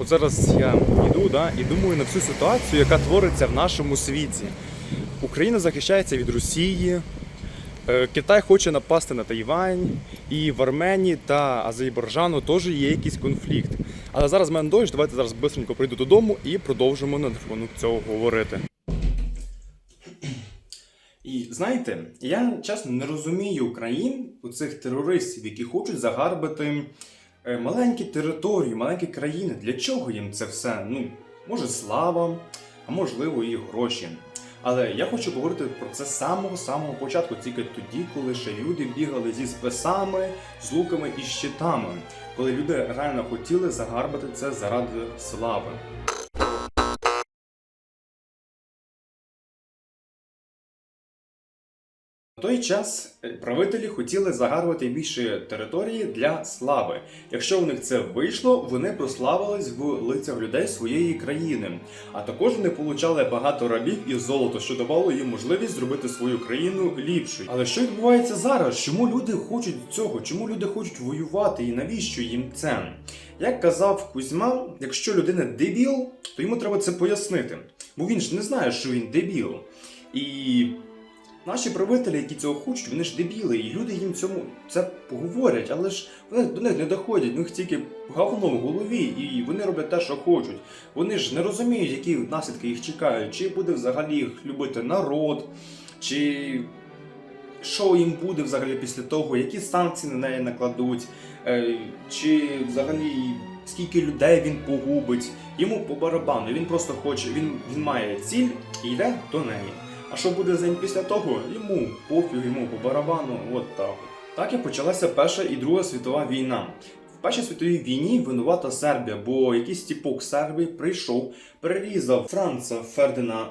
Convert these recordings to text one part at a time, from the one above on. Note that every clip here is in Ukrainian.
От зараз я йду да, і думаю на всю ситуацію, яка твориться в нашому світі. Україна захищається від Росії, е, Китай хоче напасти на Тайвань, і в Арменії та Азербайджану теж є якийсь конфлікт. Але зараз в мене дощ, давайте зараз швидко прийду додому і продовжимо на рахунок цього говорити. І знаєте, я чесно не розумію країн у цих терористів, які хочуть загарбати е, маленькі території, маленькі країни. Для чого їм це все? Ну, може, слава, а можливо, і гроші. Але я хочу говорити про це з самого самого початку, тільки тоді, коли ще люди бігали зі списами, з луками і щитами, коли люди реально хотіли загарбати це заради слави. Той час е, правителі хотіли загарбати більше території для слави. Якщо у них це вийшло, вони прославились в лицях людей своєї країни. А також вони получали багато рабів і золото, що давало їм можливість зробити свою країну ліпшою. Але що відбувається зараз? Чому люди хочуть цього? Чому люди хочуть воювати і навіщо їм це? Як казав Кузьма, якщо людина дебіл, то йому треба це пояснити. Бо він ж не знає, що він дебіл. І Наші правителі, які цього хочуть, вони ж дебіли, і люди їм цьому це поговорять, але ж вони до них не доходять, у них тільки говно в голові, і вони роблять те, що хочуть. Вони ж не розуміють, які наслідки їх чекають, чи буде взагалі їх любити народ, чи що їм буде взагалі після того, які санкції на неї накладуть, е, чи взагалі скільки людей він погубить. Йому по барабану, він просто хоче, він, він має ціль і йде до неї. А що буде з ним після того? Йому пофіг, йому по барабану, от так. Так і почалася Перша і Друга світова війна. В Першій світовій війні винувата Сербія, бо якийсь тіпок Сербії прийшов, перерізав Франца Фердина.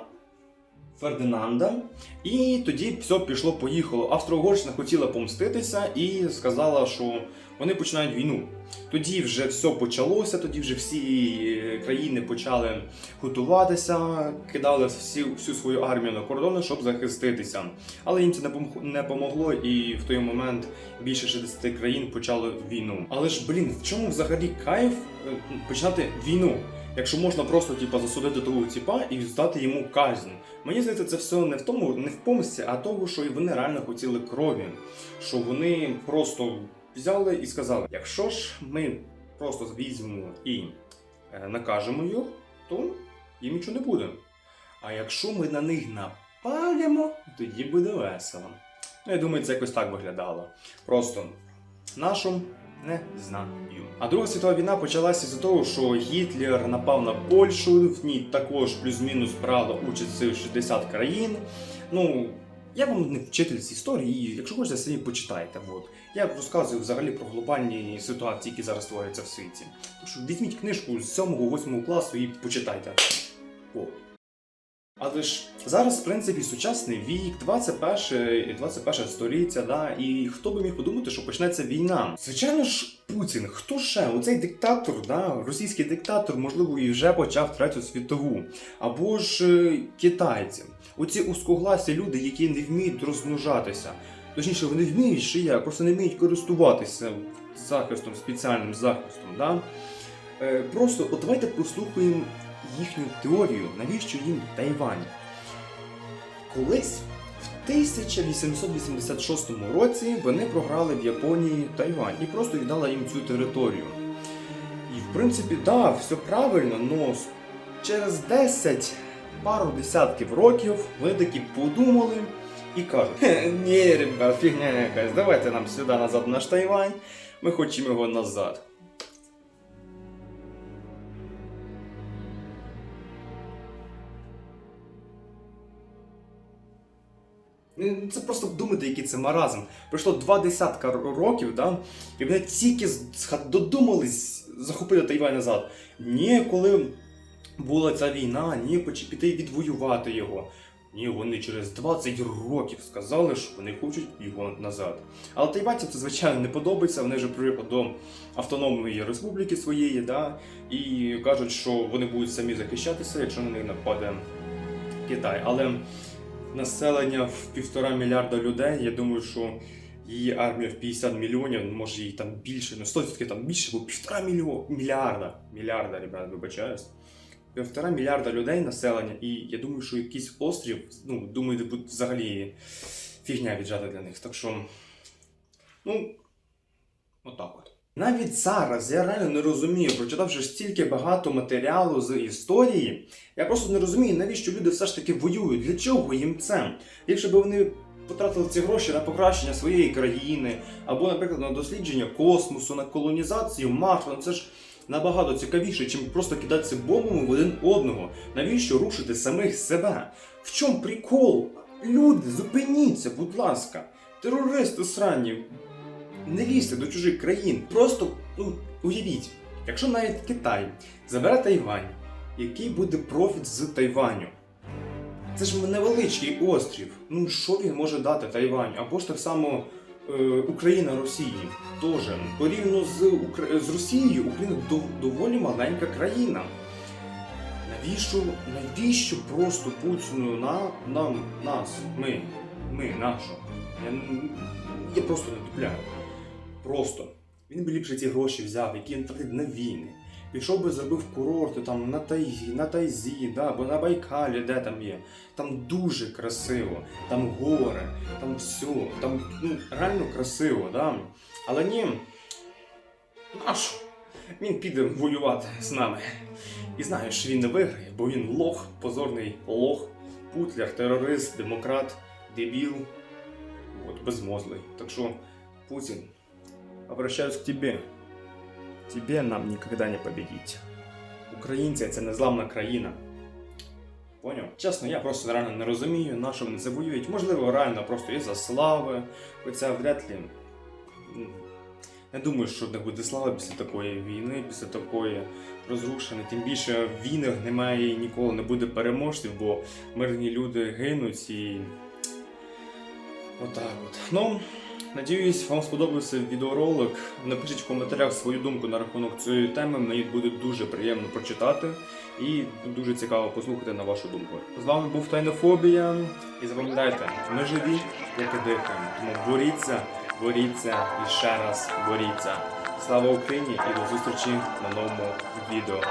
Фердинанда, і тоді все пішло поїхало. Австро-Угорщина хотіла помститися і сказала, що вони починають війну. Тоді вже все почалося, тоді вже всі е, країни почали готуватися, кидали всі, всю свою армію на кордони, щоб захиститися. Але їм це не пом- помогло, і в той момент більше 60 країн почали війну. Але ж блін, в чому взагалі кайф е, починати війну? Якщо можна просто типа засудити того типа і здати йому казнь. Мені здається, це все не в тому, не в помсті, а того, що вони реально хотіли крові. Що вони просто взяли і сказали: якщо ж ми просто візьмемо і е, накажемо їх, то їм нічого не буде. А якщо ми на них напалимо, тоді буде весело. Ну, я думаю, це якось так виглядало. Просто нашу не знаю. А Друга світова війна почалася з того, що Гітлер напав на Польщу, в ній також плюс-мінус брало участь 60 країн. Ну, я вам не вчитель з історії, якщо хочете, самі почитайте. От. Я розказую взагалі про глобальні ситуації, які зараз створюються в світі. Що візьміть книжку з 7-8 класу і почитайте. От. Але ж зараз, в принципі, сучасний вік, 21, і 21 століття, да, і хто би міг подумати, що почнеться війна? Звичайно ж, Путін, хто ще? Оцей диктатор, да, російський диктатор, можливо, і вже почав третю світову. Або ж е, китайці. Оці узкогласі люди, які не вміють розмножатися. Точніше, вони вміють ще як, просто не вміють користуватися захистом, спеціальним захистом. Да? Е, просто от давайте послухаємо їхню теорію, навіщо їм Тайвань. Колись в 1886 році вони програли в Японії Тайвань і просто віддали їм цю територію. І в принципі, так, да, все правильно, але через 10 пару десятків років вони таки подумали і кажуть: ні, ребят, фігня якась, давайте нам сюди назад наш Тайвань, ми хочемо його назад. Це просто думати, який це маразм. Пройшло два десятка років, да? і вони тільки додумались захопити Тайвань назад. Ні, коли була ця війна, ні, піти відвоювати його. Ні, вони через 20 років сказали, що вони хочуть його назад. Але тайванцям це, звичайно, не подобається. Вони вже привикли до автономної республіки своєї, да? і кажуть, що вони будуть самі захищатися, якщо на них нападе Китай. Але населення в півтора мільярда людей, я думаю, що її армія в 50 мільйонів, може її там більше, ну 100% там більше, бо півтора мільйона, мільярда, мільярда, ребят, вибачаюсь. Півтора мільярда людей населення, і я думаю, що якийсь острів, ну, думаю, це буде взагалі фігня віджата для них. Так що, ну, отак от. Навіть зараз я реально не розумію, прочитавши стільки багато матеріалу з історії, я просто не розумію, навіщо люди все ж таки воюють, для чого їм це? Якщо б вони потратили ці гроші на покращення своєї країни, або, наприклад, на дослідження космосу, на колонізацію Марсу, ну це ж набагато цікавіше, чим просто кидатися бомбами в один одного. Навіщо рушити самих себе? В чому прикол? Люди, зупиніться, будь ласка. Терористи сранні, не лізьте до чужих країн. Просто ну, уявіть, якщо навіть Китай забере Тайвань, який буде профіт з Тайваню? Це ж невеличкий острів. Ну що він може дати Тайваню? Або ж так само е, Україна Росії. Теж порівняно з, Укра... з Росією, Україна дов- доволі маленька країна. Навіщо, навіщо просто Путіну на, нам, нас, ми, ми, нашу? Я, я просто не дупляю. Просто. Він би ліпше ці гроші взяв, які він тратить на війни. Пішов би зробив курорти там на Тайзі, на Тайзі, да, або на Байкалі, де там є. Там дуже красиво, там гори, там все, там ну, реально красиво, да. Але ні. Наш. Він піде воювати з нами. І знаєш, він не виграє, бо він лох, позорний лох, путляр, терорист, демократ, дебіл, от, безмозлий. Так що, Путін, обращаюсь к тебе. Тебе нам никогда не победить. Українці це незламна країна. Поняв? Чесно, я просто реально не розумію, на що вони це воюють. Можливо, реально просто із-за слави. Хоча вряд ли. Не думаю, що них буде слава після такої війни, після такої розрушення. Тим більше в війнах немає і ніколи не буде переможців, бо мирні люди гинуть і. Отак от. Ну, надіюсь, вам сподобався відеоролик. Напишіть в коментарях свою думку на рахунок цієї теми. Мені буде дуже приємно прочитати і дуже цікаво послухати на вашу думку. З вами був Тайнофобія. І запам'ятайте, ми живі, як і дихаємо. Тому боріться, боріться і ще раз боріться. Слава Україні і до зустрічі на новому відео.